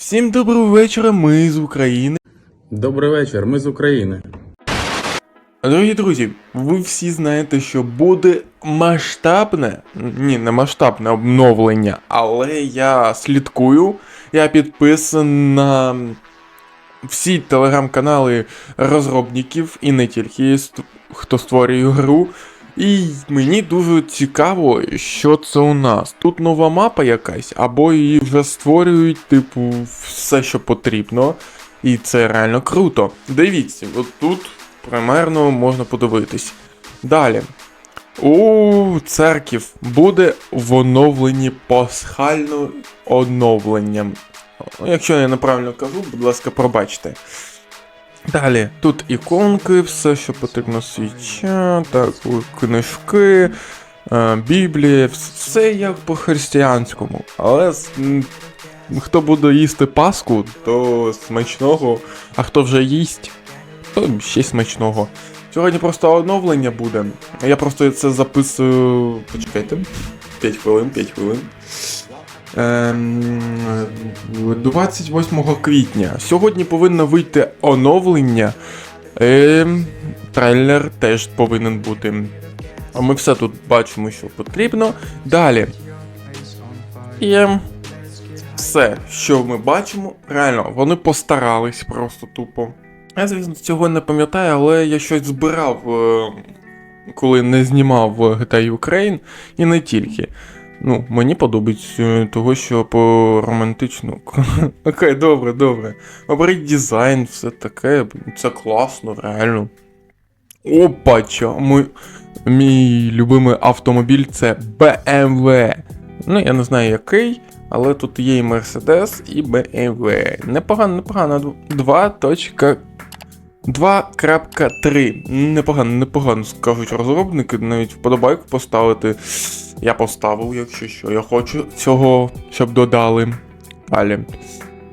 Всім доброго вечора, ми з України. Добрий вечір, ми з України. Дорогі друзі, ви всі знаєте, що буде масштабне, ні, не масштабне обновлення, але я слідкую, я підписаний на всі телеграм-канали розробників і не тільки хто створює гру. І мені дуже цікаво, що це у нас. Тут нова мапа якась, або її вже створюють, типу, все, що потрібно. І це реально круто. Дивіться, от тут примерно можна подивитись. Далі. У церків буде в оновленні пасхально оновленням. Якщо я неправильно кажу, будь ласка, пробачте. Далі, тут іконки, все, що потрібно свіча, так, книжки, е, Біблія, вс- все як по-християнському. Але хто буде їсти Пасху, то смачного, а хто вже їсть, то ще смачного. Сьогодні просто оновлення буде. Я просто це записую. Почекайте. 5 хвилин, 5 хвилин. Ем, 28 квітня. Сьогодні повинно вийти оновлення. Ем, трейлер теж повинен бути. А ми все тут бачимо, що потрібно. Далі. І ем, все, що ми бачимо, реально, вони постарались просто тупо. Я, звісно, цього не пам'ятаю, але я щось збирав, е, коли не знімав GTA Ukraine, і не тільки. Ну, мені подобається е, того, що по романтичну. Окей, добре, добре. Оберіть дизайн, все таке. Це класно, реально. Опача, мій, мій любимий автомобіль це BMW. Ну, я не знаю який, але тут є і Mercedes, і BMW. Непогано, непогано. 2.2. 2.3. Непогано, непогано скажуть розробники, навіть вподобайку поставити. Я поставив, якщо що. Я хочу цього, щоб додали. Далі.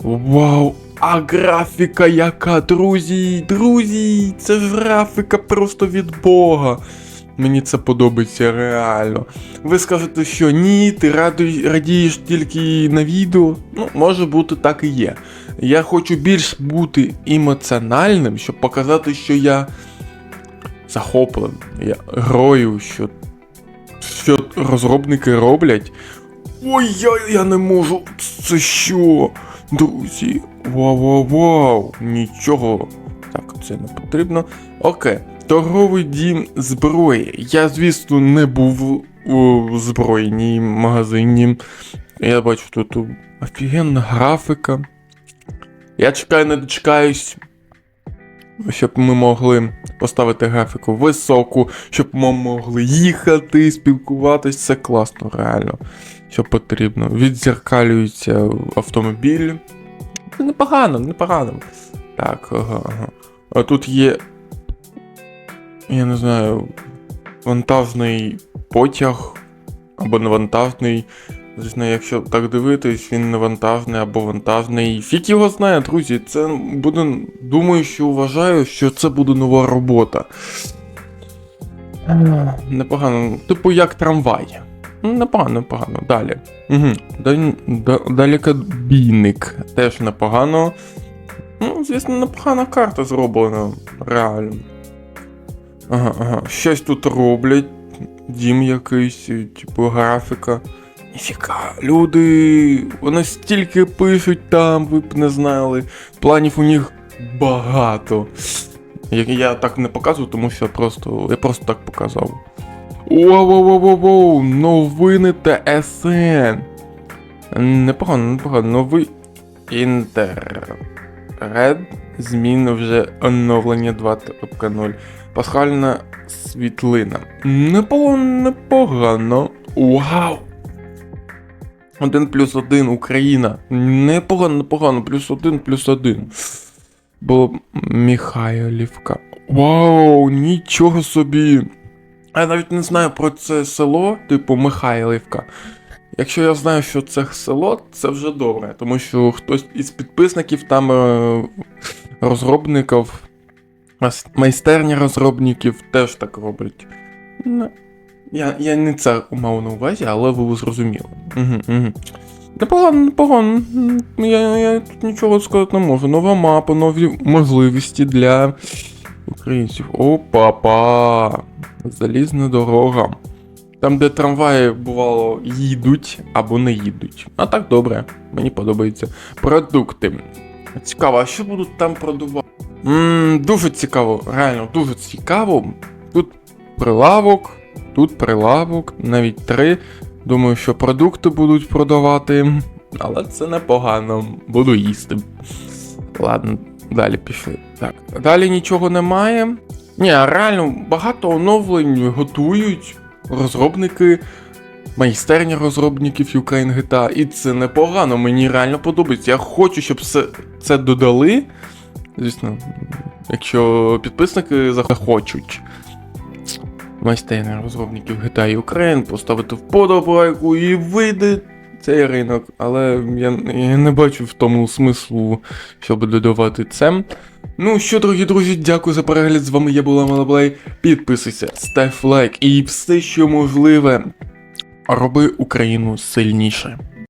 Вау! А графіка яка, друзі! Друзі! Це ж графіка просто від Бога. Мені це подобається реально. Ви скажете, що ні, ти радуй, радієш тільки на відео. Ну, може бути, так і є. Я хочу більш бути емоціональним, щоб показати, що я захоплений, я грою, що, що розробники роблять. Ой, я, я не можу. Це що? Друзі, вау, вау, вау, нічого. Так, це не потрібно. Окей. Торговий дім зброї. Я, звісно, не був у збройній магазині. Я бачу тут офігенна графіка. Я чекаю, не дочекаюсь, щоб ми могли поставити графіку високу, щоб ми могли їхати, спілкуватись. Це класно, реально. Що потрібно. Відзеркалюється автомобіль. Непогано, непогано. Так, ага, ага. А тут є. Я не знаю. Вантажний потяг. Або не вантажний. Звісно, якщо так дивитись, він не вантажний або вантажний. Фік його знає, друзі. Це буде. Думаю, що вважаю, що це буде нова робота. Непогано. Типу як трамвай. Непогано, непогано. Далі. Угу. Далекобійник. Теж непогано. Ну, звісно, непогана карта зроблена. Реально. Ага, ага. Щось тут роблять. Дім якийсь, типу, графіка. Ніфіка, люди. Вони стільки пишуть там, ви б не знали. Планів у них багато. Я, так не показую, тому що просто. Я просто так показав. Воу-воу-воу-воу, новини ТСН. Непогано, непогано. Новий інтернет. Зміни вже оновлення 2.0. Пасхальна світлина. Непогано, непогано. Вау! Один плюс один Україна. Непогано, непогано. Плюс один, плюс один. Було Михайлівка. Вау, нічого собі. Я навіть не знаю про це село, типу Михайлівка. Якщо я знаю, що це село, це вже добре, тому що хтось із підписників там е, розробників, майстерні розробників теж так роблять. Я, я не це мав на увазі, але ви зрозуміли. Угу, угу. Непогано, непогано. Я, я тут нічого сказати не можу. Нова мапа, нові можливості для українців. Опа-па! Залізна дорога. Там, де трамваї, бувало, їдуть або не їдуть. А так добре, мені подобається. Продукти. Цікаво, а що будуть там продавати? Ммм, дуже цікаво, реально дуже цікаво. Тут прилавок, тут прилавок, навіть три. Думаю, що продукти будуть продавати, але це непогано, буду їсти. Ладно, далі пішли. Так, далі нічого немає. Ні, реально багато оновлень готують розробники, майстерня розробників Ukraine GTA, і це непогано, мені реально подобається. Я хочу, щоб це, це додали. Звісно, якщо підписники захочуть майстерня розробників GTA Ukraine, поставити вподобайку і вийде цей ринок. Але я, я не бачу в тому смислу, щоб додавати це. Ну що, дорогі друзі, дякую за перегляд. З вами я була Малаблей. Підписуйся, став лайк і все, що можливе. Роби Україну сильніше.